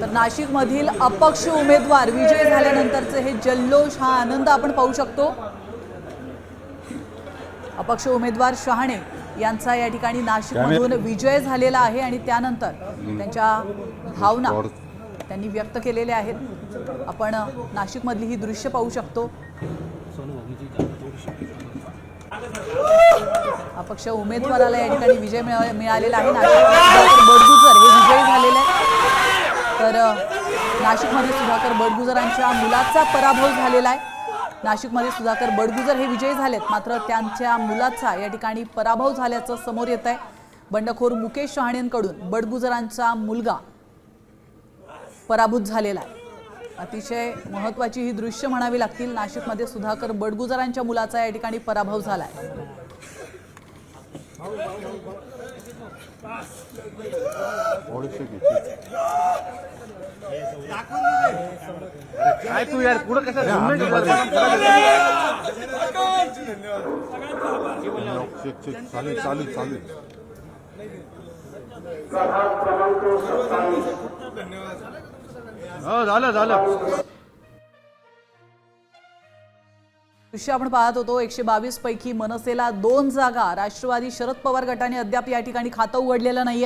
तर नाशिकमधील अपक्ष उमेदवार विजय झाल्यानंतरचे हे जल्लोष हा आनंद आपण पाहू शकतो. अपक्ष उमेदवार शहाणे यांचा या ठिकाणी नाशिकमधून विजय झालेला आहे आणि त्यानंतर त्यांच्या भावना त्यांनी व्यक्त केलेल्या आहेत. आपण नाशिकमधली ही दृश्य पाहू शकतो. अपक्ष उमेदवाराला या ठिकाणी विजय मिळालेला आहे. नाशिकमध्ये सुधाकर बडगुजर हे विजयी झालेले आहेत. तर नाशिकमध्ये सुधाकर बडगुजरांच्या मुलाचा पराभव झालेला आहे. नाशिकमध्ये सुधाकर बडगुजर हे विजयी झालेत. मात्र त्यांच्या मुलाचा या ठिकाणी पराभव झाल्याचं समोर येत आहे बंडखोर मुकेश शहाणेंकडून बडगुजरांचा मुलगा पराभूत झालेला आहे. अतिशय महत्वाची ही दृश्य म्हणावी लागतील. नाशिकमध्ये सुधाकर बडगुजरांच्या मुलाचा या ठिकाणी पराभव झाला आहे हो झालं झालं. दृश्य आपण पाहत होतो एकशे बावीस पैकी मनसेला दोन जागा राष्ट्रवादी शरद पवार गटाने अद्याप या ठिकाणी खातं उघडलेलं नाही